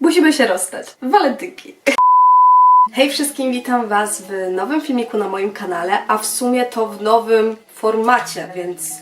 Musimy się rozstać. Walentynki. Hej wszystkim, witam Was w nowym filmiku na moim kanale, a w sumie to w nowym formacie, więc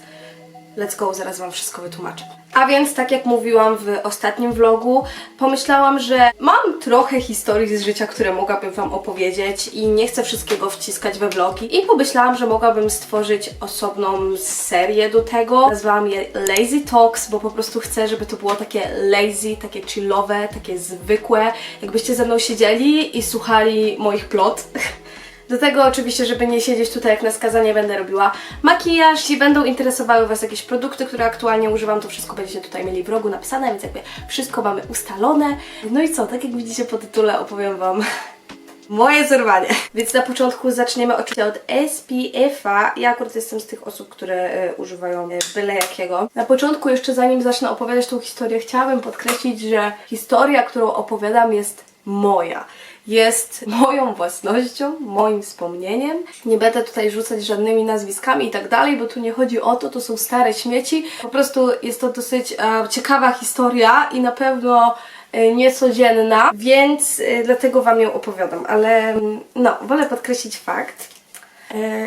let's go, zaraz Wam wszystko wytłumaczę. A więc, tak jak mówiłam w ostatnim vlogu, pomyślałam, że mam trochę historii z życia, które mogłabym Wam opowiedzieć i nie chcę wszystkiego wciskać we vlogi. I pomyślałam, że mogłabym stworzyć osobną serię do tego. Nazwałam je Lazy Talks, bo po prostu chcę, żeby to było takie lazy, takie chillowe, takie zwykłe. Jakbyście ze mną siedzieli i słuchali moich plot. Do tego oczywiście, żeby nie siedzieć tutaj jak na skazanie, będę robiła makijaż. Jeśli będą interesowały Was jakieś produkty, które aktualnie używam, to wszystko będziecie tutaj mieli w rogu napisane, więc jakby wszystko mamy ustalone. No i co, tak jak widzicie po tytule opowiem Wam moje zerwanie. Więc na początku zaczniemy oczywiście od SPF-a. Ja akurat jestem z tych osób, które e, używają e, byle jakiego. Na początku jeszcze zanim zacznę opowiadać tą historię, chciałabym podkreślić, że historia, którą opowiadam jest moja jest moją własnością, moim wspomnieniem. Nie będę tutaj rzucać żadnymi nazwiskami i tak dalej, bo tu nie chodzi o to, to są stare śmieci. Po prostu jest to dosyć e, ciekawa historia i na pewno e, niecodzienna, więc e, dlatego Wam ją opowiadam. Ale mm, no, wolę podkreślić fakt,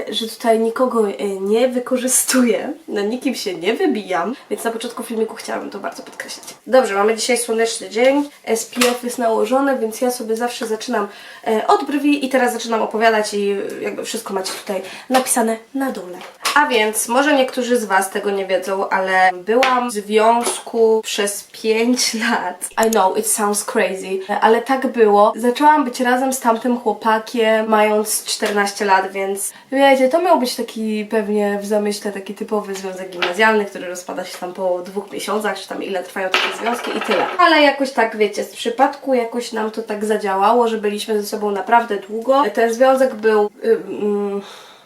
że tutaj nikogo e, nie wykorzystuję, na nikim się nie wybijam, więc na początku filmiku chciałabym to bardzo podkreślić. Dobrze, mamy dzisiaj słoneczny dzień, SPF jest nałożony, więc ja sobie zawsze zaczynam e, od brwi i teraz zaczynam opowiadać i jakby wszystko macie tutaj napisane na dole. A więc, może niektórzy z Was tego nie wiedzą, ale byłam w związku przez 5 lat. I know, it sounds crazy, ale tak było. Zaczęłam być razem z tamtym chłopakiem, mając 14 lat, więc wiecie, to miał być taki pewnie w zamyśle taki typowy związek gimnazjalny, który rozpada się tam po dwóch miesiącach, czy tam ile trwają takie związki i tyle. Ale jakoś tak, wiecie, z przypadku jakoś nam to tak zadziałało, że byliśmy ze sobą naprawdę długo. Ten związek był... y, mm,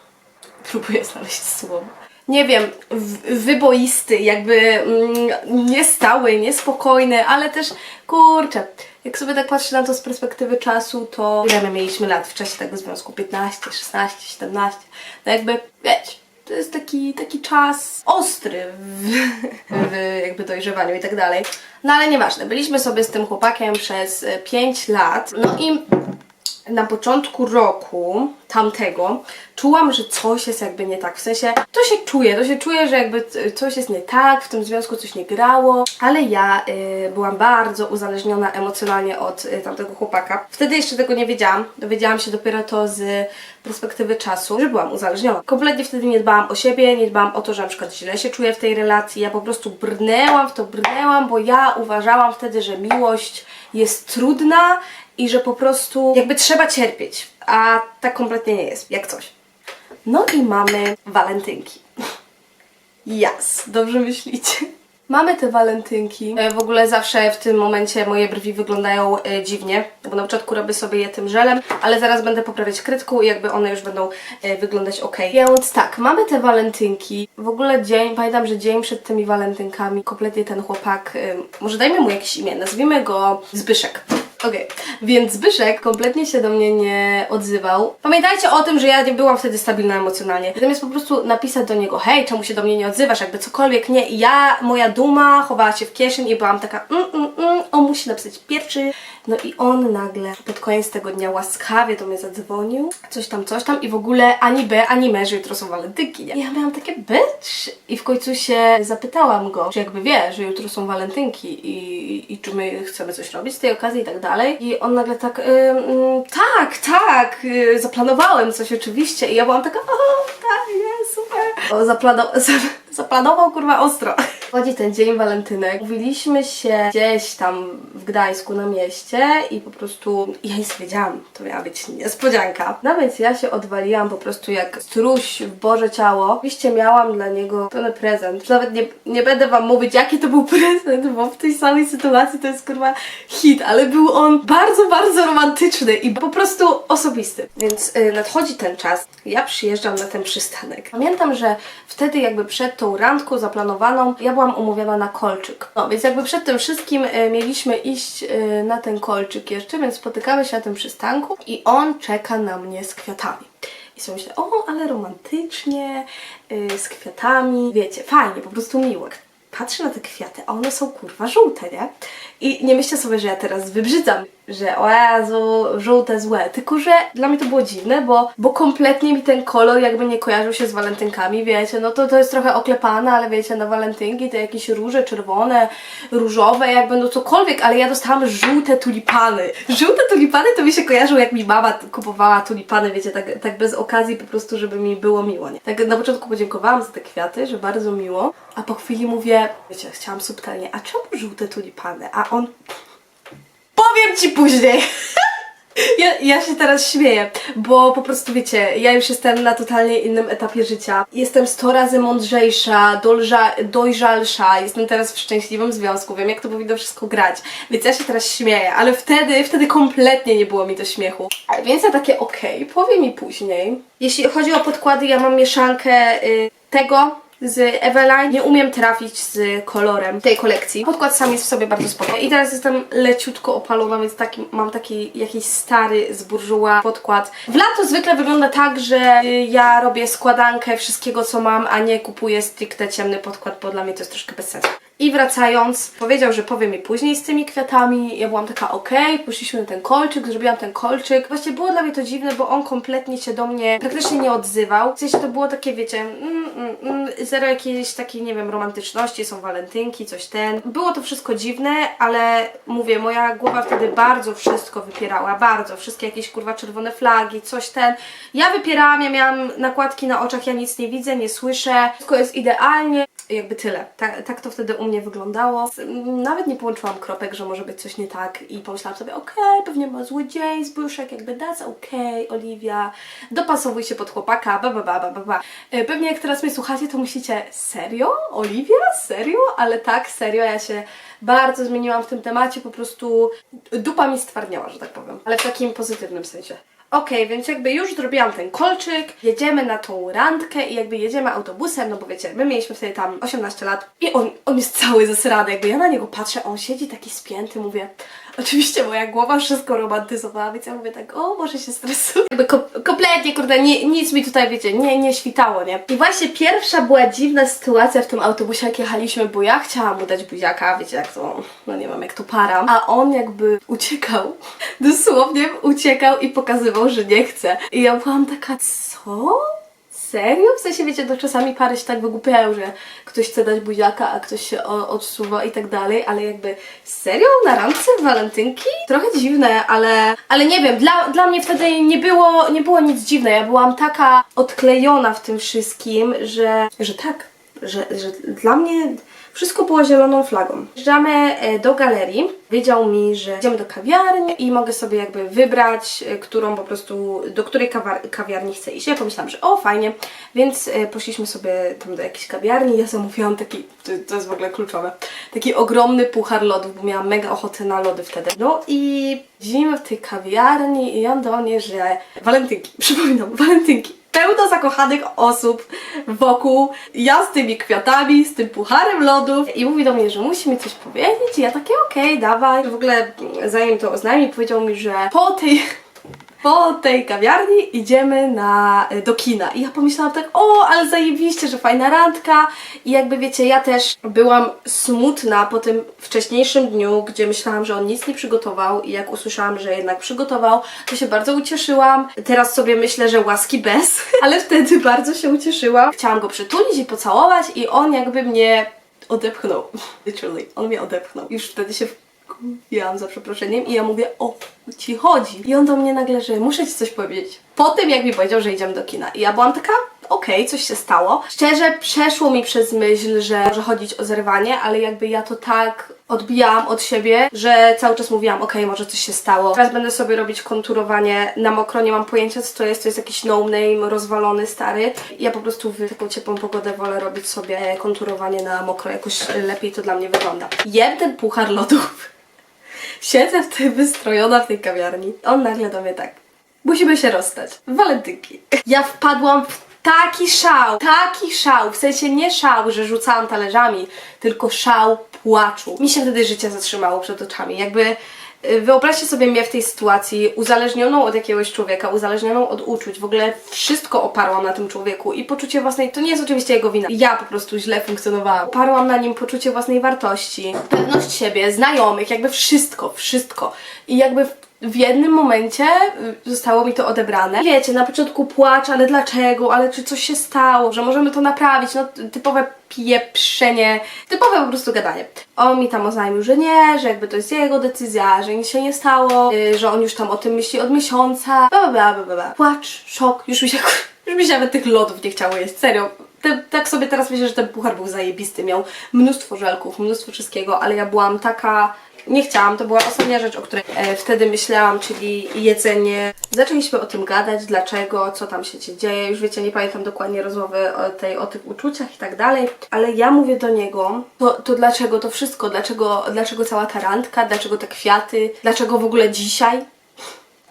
próbuję znaleźć słowo. Nie wiem, wyboisty, jakby mm, niestały, niespokojny, ale też kurczę. Jak sobie tak patrzę na to z perspektywy czasu, to ile my mieliśmy lat w czasie tego związku? 15, 16, 17. No jakby, wiecie, to jest taki, taki czas ostry w, w jakby dojrzewaniu i tak dalej. No ale nieważne, byliśmy sobie z tym chłopakiem przez 5 lat. No i na początku roku tamtego czułam, że coś jest jakby nie tak. W sensie to się czuje, to się czuje, że jakby c- coś jest nie tak, w tym związku coś nie grało, ale ja y, byłam bardzo uzależniona emocjonalnie od y, tamtego chłopaka. Wtedy jeszcze tego nie wiedziałam. Dowiedziałam się dopiero to z perspektywy czasu, że byłam uzależniona. Kompletnie wtedy nie dbałam o siebie, nie dbałam o to, że na przykład źle się czuję w tej relacji. Ja po prostu brnęłam w to, brnęłam, bo ja uważałam wtedy, że miłość jest trudna i że po prostu jakby trzeba cierpieć, a tak kompletnie nie jest, jak coś. No i mamy walentynki. Jas, dobrze myślicie? Mamy te walentynki. E, W ogóle zawsze w tym momencie moje brwi wyglądają e, dziwnie, bo na początku robię sobie je tym żelem, ale zaraz będę poprawiać krytką i jakby one już będą e, wyglądać ok. Więc tak, mamy te walentynki. W ogóle dzień, pamiętam, że dzień przed tymi walentynkami kompletnie ten chłopak, może dajmy mu jakieś imię, nazwijmy go Zbyszek. Okej, więc Zbyszek kompletnie się do mnie nie odzywał. Pamiętajcie o tym, że ja nie byłam wtedy stabilna emocjonalnie. Zamiast po prostu napisać do niego, hej, czemu się do mnie nie odzywasz, jakby cokolwiek, nie. I ja, moja duma chowała się w kieszeń i byłam taka, mm, mm, mm, on musi napisać pierwszy. No i on nagle pod koniec tego dnia łaskawie do mnie zadzwonił, coś tam, coś tam i w ogóle ani B, ani me, że jutro są walentynki, nie? I ja miałam takie, bitch! I w końcu się zapytałam go, czy jakby wie, że jutro są walentynki i, i czy my chcemy coś robić z tej okazji i tak dalej. I on nagle tak, mm, tak, tak, y, zaplanowałem coś oczywiście. I ja byłam taka, o, tak, jest, super. Zaplanował, zaplanował kurwa ostro. Chodzi ten dzień walentynek. Mówiliśmy się gdzieś tam w Gdańsku na mieście i po prostu ja nic wiedziałam, to miała być niespodzianka. No więc ja się odwaliłam po prostu jak struś w Boże ciało. Oczywiście miałam dla niego pełny prezent. Nawet nie, nie będę wam mówić jaki to był prezent, bo w tej samej sytuacji to jest kurwa hit, ale był on bardzo, bardzo romantyczny i po prostu osobisty. Więc y, nadchodzi ten czas, ja przyjeżdżam na ten przystanek. Pamiętam, że wtedy jakby przed tą randką zaplanowaną, ja byłam umówiona na kolczyk. No więc jakby przed tym wszystkim y, mieliśmy iść y, na ten kolczyk jeszcze, więc spotykamy się na tym przystanku i on czeka na mnie z kwiatami. I sobie myślę, o, ale romantycznie, y, z kwiatami, wiecie, fajnie, po prostu miło. Patrzę na te kwiaty, a one są kurwa żółte, nie? I nie myślcie sobie, że ja teraz wybrzydzam, że o Jezu, żółte złe, tylko że dla mnie to było dziwne, bo, bo kompletnie mi ten kolor jakby nie kojarzył się z walentynkami, wiecie, no to to jest trochę oklepane, ale wiecie, na walentynki to jakieś róże czerwone, różowe, jakby no cokolwiek, ale ja dostałam żółte tulipany. Żółte tulipany to mi się kojarzyło, jak mi mama kupowała tulipany, wiecie, tak, tak bez okazji po prostu, żeby mi było miło, nie? Tak na początku podziękowałam za te kwiaty, że bardzo miło, a po chwili mówię, wiecie, chciałam subtelnie, a czemu żółte tulipany? A on Powiem ci później. Ja, ja się teraz śmieję, bo po prostu wiecie, ja już jestem na totalnie innym etapie życia. Jestem 100 razy mądrzejsza, dolża, dojrzalsza, jestem teraz w szczęśliwym związku, wiem jak to powinno wszystko grać. Więc ja się teraz śmieję, ale wtedy, wtedy kompletnie nie było mi do śmiechu. Więc ja takie okej, powie mi później. Jeśli chodzi o podkłady, ja mam mieszankę y, tego z Eveline. Nie umiem trafić z kolorem tej kolekcji. Podkład sam jest w sobie bardzo spoko. I teraz jestem leciutko opalona, więc taki, mam taki jakiś stary z burżuła podkład. W lato zwykle wygląda tak, że y, ja robię składankę wszystkiego co mam, a nie kupuję stricte ciemny podkład, bo dla mnie to jest troszkę bez sensu. I wracając, powiedział, że powie mi później z tymi kwiatami. Ja byłam taka okej, poszliśmy na ten kolczyk, zrobiłam ten kolczyk. Właśnie było dla mnie to dziwne, bo on kompletnie się do mnie praktycznie nie odzywał. W sensie to było takie, wiecie, mm, mm, mm, zero jakiejś takiej, nie wiem, romantyczności, są walentynki, coś ten. Było to wszystko dziwne, ale mówię, moja głowa wtedy bardzo wszystko wypierała, bardzo. Wszystkie jakieś kurwa czerwone flagi, coś ten. Ja wypierałam, ja miałam nakładki na oczach, ja nic nie widzę, nie słyszę. Wszystko jest idealnie. Jakby tyle. Tak, tak to wtedy u mnie wyglądało. Nawet nie połączyłam kropek, że może być coś nie tak i pomyślałam sobie, okej, pewnie ma zły dzień, zbyszek, jakby that's okej, Oliwia, dopasowuj się pod chłopaka, ba, ba, ba, ba, ba, ba. E, Pewnie jak teraz mnie słuchacie, to myślicie, serio? Oliwia? Serio? Ale tak, serio, ja się bardzo zmieniłam w tym temacie, po prostu dupa mi stwardniała, że tak powiem, ale w takim pozytywnym sensie. Okej, więc jakby już zrobiłam ten kolczyk, jedziemy na tą randkę i jakby jedziemy autobusem, no bo wiecie, my mieliśmy wtedy tam 18 lat i on, on jest cały zasrany, jakby ja na niego patrzę, on siedzi taki spięty, mówię, oczywiście moja głowa wszystko romantyzowała, więc ja mówię tak, o, może się stresuje. Jakby ko kompletnie, kurde, nie, nic mi tutaj, wiecie, nie, nie świtało, nie? I właśnie pierwsza była dziwna sytuacja w tym autobusie, jak jechaliśmy, bo ja chciałam mu dać buziaka, wiecie, jak to, no nie wiem, jak to param, a on jakby uciekał, dosłownie uciekał i pokazywał, że nie chce. I ja byłam taka, co? Serio? W sensie, wiecie, to czasami pary się tak wygłupiają, że ktoś chce dać buziaka, a ktoś się odsuwa i tak dalej, ale jakby serio? Na randce w walentynki? Trochę dziwne, ale, ale nie wiem, dla, dla mnie wtedy nie było, nie było nic dziwne. Ja byłam taka odklejona w tym wszystkim, że, że tak, że, że dla mnie wszystko było zieloną flagą. Jeżdżamy e, do galerii. Wiedział mi, że idziemy do kawiarni i mogę sobie jakby wybrać, e, którą po prostu, do której kawiarni chcę iść. Ja pomyślałam, że o fajnie, więc e, poszliśmy sobie tam do jakiejś kawiarni. Ja zamówiłam taki, to, jest w ogóle kluczowe, taki ogromny puchar lodów, bo miałam mega ochotę na lody wtedy. No i siedzimy w tej kawiarni i on do mnie, że walentynki, przypominam, walentynki pełno zakochanych osób wokół, ja z tymi kwiatami, z tym pucharem lodów. I mówi do mnie, że musi mi coś powiedzieć. I ja takie okej, dawaj. W ogóle zanim to oznajmi, powiedział mi, że po tej po tej kawiarni idziemy na, do kina. I ja pomyślałam tak, o, ale zajebiście, że fajna randka. I jakby wiecie, ja też byłam smutna po tym wcześniejszym dniu, gdzie myślałam, że on nic nie przygotował i jak usłyszałam, że jednak przygotował, to się bardzo ucieszyłam. Teraz sobie myślę, że łaski bez, ale wtedy bardzo się ucieszyłam. Chciałam go przytulić i pocałować i on jakby mnie odepchnął. Literally, on mnie odepchnął. Już wtedy się wkurwiłam za przeproszeniem i ja mówię, o ci chodzi. I on do mnie nagle, że muszę ci coś powiedzieć. Po tym, jak mi powiedział, że idziemy do kina. I ja byłam taka, okej, coś się stało. Szczerze, przeszło mi przez myśl, że może chodzić o zerwanie, ale jakby ja to tak odbijałam od siebie, że cały czas mówiłam, okej, może coś się stało. Teraz będę sobie robić konturowanie na mokro, nie mam pojęcia co to jest, to jest jakiś no-name, rozwalony, stary. Ja po prostu w taką ciepłą pogodę wolę robić sobie konturowanie na mokro, jakoś lepiej to dla mnie wygląda. Jem ten puchar lodów. Siedzę tej wystrojona w tej kawiarni. On nagle do mnie tak. Musimy się rozstać. Walentynki. Ja wpadłam w taki szał, taki szał, w sensie nie szał, że rzucałam talerzami, tylko szał płaczu. Mi się wtedy życie zatrzymało przed oczami. Jakby Wyobraźcie sobie mnie w tej sytuacji, uzależnioną od jakiegoś człowieka, uzależnioną od uczuć. W ogóle wszystko oparłam na tym człowieku i poczucie własnej, to nie jest oczywiście jego wina. Ja po prostu źle funkcjonowałam. Oparłam na nim poczucie własnej wartości, pewność siebie, znajomych, jakby wszystko, wszystko. I jakby w jednym momencie y, zostało mi to odebrane. Wiecie, na początku płacz, ale dlaczego, ale czy coś się stało, że możemy to naprawić, no typowe pieprzenie, typowe po prostu gadanie. On mi tam oznajmił, że nie, że jakby to jest jego decyzja, że nic się nie stało, y, że on już tam o tym myśli od miesiąca, bla bla bla bla. Płacz, szok, już mi się, już mi się nawet tych lodów nie chciało jeść, serio. Te, tak sobie teraz myślę, że ten puchar był zajebisty, miał mnóstwo żelków, mnóstwo wszystkiego, ale ja byłam taka nie chciałam, to była ostatnia rzecz, o której e, wtedy myślałam, czyli jedzenie. Zaczęliśmy o tym gadać, dlaczego, co tam się dzieje. Już wiecie, nie pamiętam dokładnie rozmowy o, tej, o tych uczuciach i tak dalej, ale ja mówię do niego, to, to dlaczego to wszystko, dlaczego, dlaczego cała ta randka, dlaczego te kwiaty, dlaczego w ogóle dzisiaj?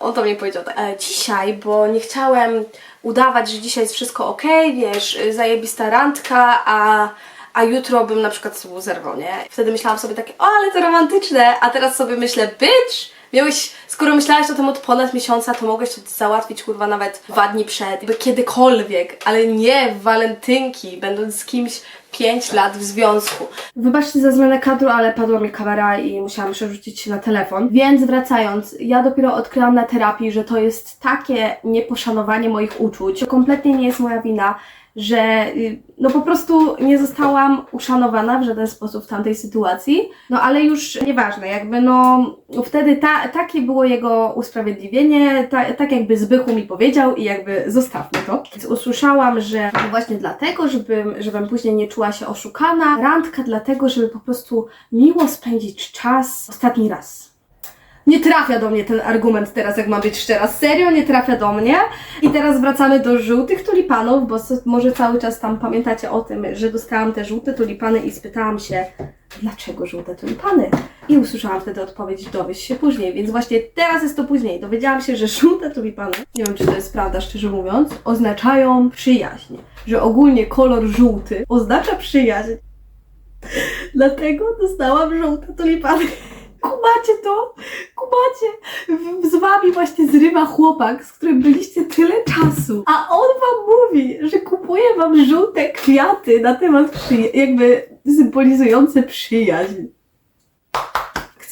On to mi powiedział tak, e, dzisiaj, bo nie chciałem udawać, że dzisiaj jest wszystko ok, wiesz, y, zajebista randka, a, a jutro bym na przykład tobą zerwał, nie? Wtedy myślałam sobie takie, o, ale to romantyczne, a teraz sobie myślę, bitch, miałeś, skoro myślałaś o tym od ponad miesiąca, to mogłeś to załatwić, kurwa, nawet dwa dni przed, jakby kiedykolwiek, ale nie w walentynki, będąc z kimś 5 lat w związku. Wybaczcie za zmianę kadru, ale padła mi kamera i musiałam przerzucić się na telefon. Więc wracając, ja dopiero odkryłam na terapii, że to jest takie nieposzanowanie moich uczuć. To kompletnie nie jest moja wina, że y, no po prostu nie zostałam uszanowana w żaden sposób w tamtej sytuacji. No ale już nieważne, jakby no wtedy ta, takie było jego usprawiedliwienie, ta, tak jakby Zbychu mi powiedział i jakby zostawmy to. Więc usłyszałam, że właśnie dlatego, żebym, żebym później nie czuła się oszukana, randka dlatego, żeby po prostu miło spędzić czas ostatni raz. Nie trafia do mnie ten argument teraz, jak mam być szczera. Serio, nie trafia do mnie. I teraz wracamy do żółtych tulipanów, bo może cały czas tam pamiętacie o tym, że dostałam te żółte tulipany i spytałam się, dlaczego żółte tulipany? I usłyszałam wtedy odpowiedź, dowiesz się później, więc właśnie teraz jest to później. Dowiedziałam się, że żółte tulipany, nie wiem czy to jest prawda, szczerze mówiąc, oznaczają przyjaźń. Że ogólnie kolor żółty oznacza przyjaźń. Dlatego dostałam żółte tulipany. Kumacie to? Kumacie? Z wami właśnie zrywa chłopak, z którym byliście tyle czasu, a on wam mówi, że kupuje wam żółte kwiaty na temat przyja- jakby symbolizujące przyjaźń.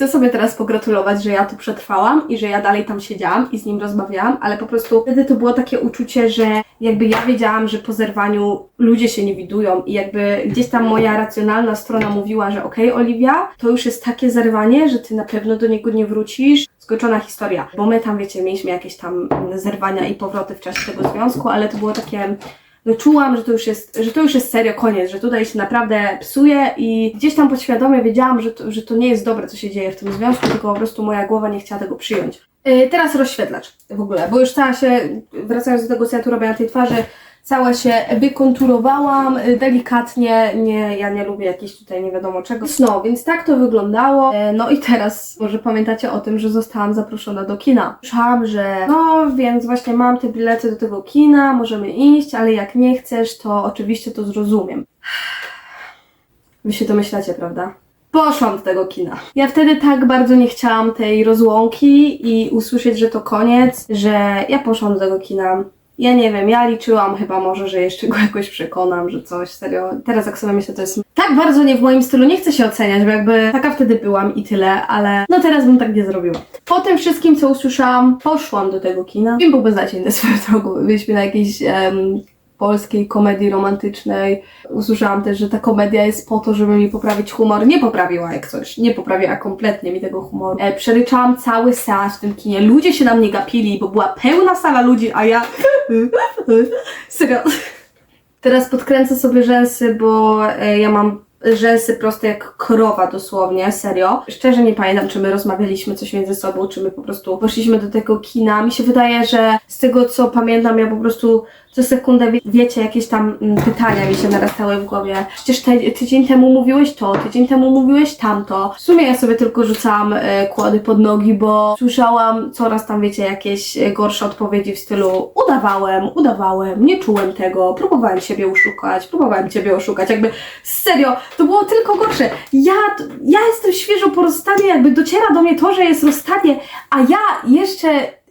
Chcę sobie teraz pogratulować, że ja tu przetrwałam i że ja dalej tam siedziałam i z nim rozmawiałam, ale po prostu wtedy to było takie uczucie, że jakby ja wiedziałam, że po zerwaniu ludzie się nie widują i jakby gdzieś tam moja racjonalna strona mówiła, że okej, Oliwia, to już jest takie zerwanie, że ty na pewno do niego nie wrócisz. Skończona historia, bo my tam, wiecie, mieliśmy jakieś tam zerwania i powroty w czasie tego związku, ale to było takie no czułam, że to już jest, że to już jest serio koniec, że tutaj się naprawdę psuje i gdzieś tam podświadomie wiedziałam, że to, że to nie jest dobre, co się dzieje w tym związku, tylko po prostu moja głowa nie chciała tego przyjąć. Yy, teraz rozświetlacz w ogóle, bo już cała się, wracając do tego, co ja tu robię na tej twarzy, cała się wykonturowałam y, delikatnie, nie, ja nie lubię jakichś tutaj nie wiadomo czego. No, więc tak to wyglądało. E, No i teraz może pamiętacie o tym, że zostałam zaproszona do kina. Słyszałam, że no, więc właśnie mam te bilety do tego kina, możemy iść, ale jak nie chcesz, to oczywiście to zrozumiem. Wy się domyślacie, prawda? Poszłam do tego kina. Ja wtedy tak bardzo nie chciałam tej rozłąki i usłyszeć, że to koniec, że ja poszłam do tego kina. Ja nie wiem, ja liczyłam chyba może, że jeszcze go jakoś przekonam, że coś, serio. Teraz jak sobie myślę, to jest tak bardzo nie w moim stylu, nie chcę się oceniać, bo jakby taka wtedy byłam i tyle, ale no teraz bym tak nie zrobiła. Po tym wszystkim, co usłyszałam, poszłam do tego kina. Film był beznadziejny swoją drogą. Byliśmy na jakiejś em, polskiej komedii romantycznej. Usłyszałam też, że ta komedia jest po to, żeby mi poprawić humor. Nie poprawiła jak coś, nie poprawiła kompletnie mi tego humoru. E, przeryczałam cały seans w tym kinie. Ludzie się na mnie gapili, bo była pełna sala ludzi, a ja... Serio. Teraz podkręcę sobie rzęsy, bo e, ja mam rzęsy proste jak krowa dosłownie, serio. Szczerze nie pamiętam, czy my rozmawialiśmy coś między sobą, czy my po prostu poszliśmy do tego kina. Mi się wydaje, że z tego co pamiętam, ja po prostu co sekundę, wie, wiecie, jakieś tam mm, pytania mi się narastały w głowie. Przecież te, tydzień temu mówiłeś to, tydzień temu mówiłeś tamto. W sumie ja sobie tylko rzucałam e, kłody pod nogi, bo słyszałam coraz tam, wiecie, jakieś e, gorsze odpowiedzi w stylu udawałem, udawałem, nie czułem tego, próbowałem siebie oszukać, próbowałem ciebie oszukać. Jakby serio, to było tylko gorsze. Ja, ja jestem świeżo po rozstaniu, jakby dociera do mnie to, że jest rozstanie, a ja jeszcze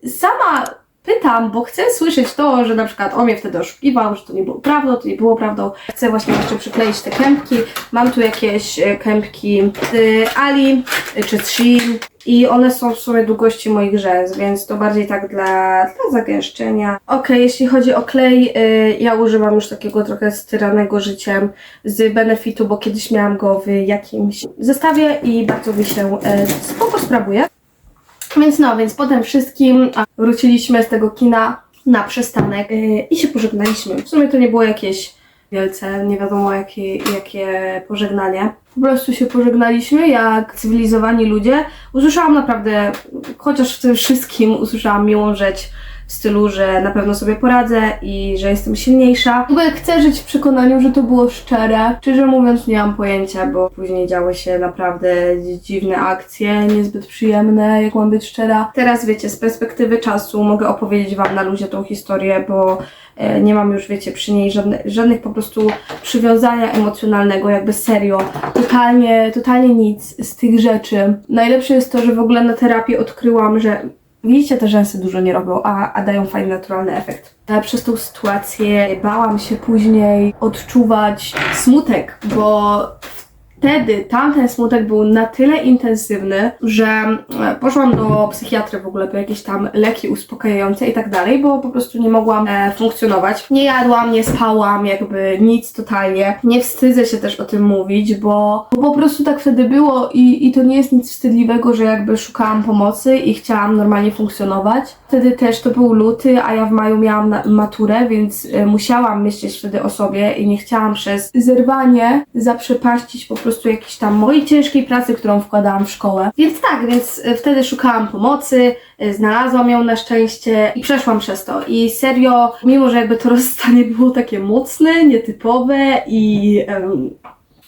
sama pytam, bo chcę słyszeć to, że na przykład on mnie wtedy oszukiwał, że to nie było prawdą, to nie było prawdą. Chcę właśnie jeszcze przykleić te kępki. Mam tu jakieś e, kępki z Ali e, czy z Shein i one są w sumie długości moich rzęs, więc to bardziej tak dla, dla zagęszczenia. Okej, jeśli chodzi o klej, y, ja używam już takiego trochę styranego życiem z Benefitu, bo kiedyś miałam go w jakimś zestawie i bardzo mi się y, spoko sprawuje. Więc no, więc potem wszystkim wróciliśmy z tego kina na przystanek yy, i się pożegnaliśmy. W sumie to nie było jakieś wielce, nie wiadomo jakie, jakie pożegnanie. Po prostu się pożegnaliśmy jak cywilizowani ludzie. Usłyszałam naprawdę, chociaż w tym wszystkim usłyszałam miłą rzecz w stylu, że na pewno sobie poradzę i że jestem silniejsza. W ogóle chcę żyć w przekonaniu, że to było szczere. Szczerze mówiąc nie mam pojęcia, bo później działy się naprawdę dziwne akcje, niezbyt przyjemne, jak mam być szczera. Teraz wiecie, z perspektywy czasu mogę opowiedzieć wam na luzie tą historię, bo nie mam już, wiecie, przy niej żadne, żadnych po prostu przywiązania emocjonalnego, jakby serio. Totalnie, totalnie nic z tych rzeczy. Najlepsze jest to, że w ogóle na terapii odkryłam, że Widzicie, te rzęsy dużo nie robią, a, a dają fajny, naturalny efekt. Przez tą sytuację bałam się później odczuwać smutek, bo wtedy tamten smutek był na tyle intensywny, że e, poszłam do psychiatry w ogóle po jakieś tam leki uspokajające i tak dalej, bo po prostu nie mogłam e, funkcjonować. Nie jadłam, nie spałam, jakby nic totalnie. Nie wstydzę się też o tym mówić, bo, bo po prostu tak wtedy było i, i to nie jest nic wstydliwego, że jakby szukałam pomocy i chciałam normalnie funkcjonować. Wtedy też to był luty, a ja w maju miałam na, maturę, więc e, musiałam myśleć wtedy o sobie i nie chciałam przez zerwanie zaprzepaścić po prostu jakiejś tam mojej ciężkiej pracy, którą wkładałam w szkołę. Więc tak, więc e, wtedy szukałam pomocy, e, znalazłam ją na szczęście i przeszłam przez to. I serio, mimo że jakby to rozstanie było takie mocne, nietypowe i em,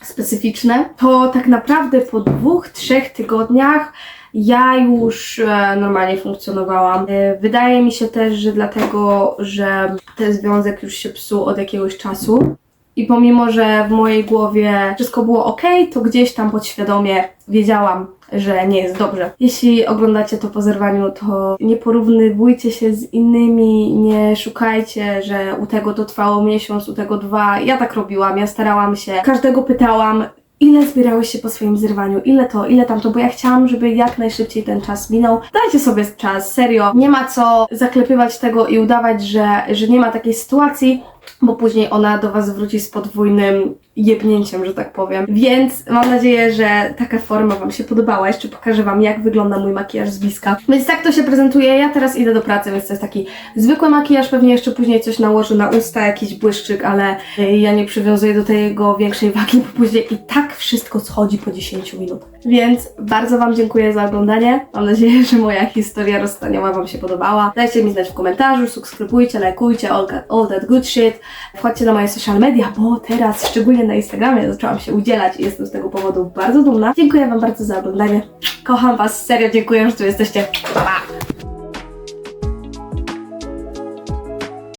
specyficzne, to tak naprawdę po dwóch, trzech tygodniach ja już e, normalnie funkcjonowałam. Wydaje mi się też, że dlatego, że ten związek już się psuł od jakiegoś czasu. I pomimo, że w mojej głowie wszystko było ok, to gdzieś tam podświadomie wiedziałam, że nie jest dobrze. Jeśli oglądacie to po zerwaniu, to nie porównywujcie się z innymi, nie szukajcie, że u tego to trwało miesiąc, u tego dwa. Ja tak robiłam, ja starałam się, każdego pytałam, ile zbierałeś się po swoim zerwaniu, ile to, ile tamto, bo ja chciałam, żeby jak najszybciej ten czas minął. Dajcie sobie czas, serio. Nie ma co zaklepywać tego i udawać, że, że nie ma takiej sytuacji, bo później ona do Was wróci z podwójnym jebnięciem, że tak powiem. Więc mam nadzieję, że taka forma Wam się podobała. Jeszcze pokażę Wam, jak wygląda mój makijaż z bliska. Więc tak to się prezentuje. Ja teraz idę do pracy, więc to jest taki zwykły makijaż. Pewnie jeszcze później coś nałożę na usta, jakiś błyszczyk, ale y, ja nie przywiązuję do tego większej wagi, bo później i tak wszystko schodzi po 10 minutach. Więc bardzo Wam dziękuję za oglądanie. Mam nadzieję, że moja historia rozstaniowa Wam się podobała. Dajcie mi znać w komentarzu, subskrybujcie, lajkujcie, all, all that good shit. Wchodźcie na moje social media, bo teraz, szczególnie na Instagramie, zaczęłam się udzielać i jestem z tego powodu bardzo dumna. Dziękuję Wam bardzo za oglądanie. Kocham Was, serio dziękuję, że tu jesteście. Pa!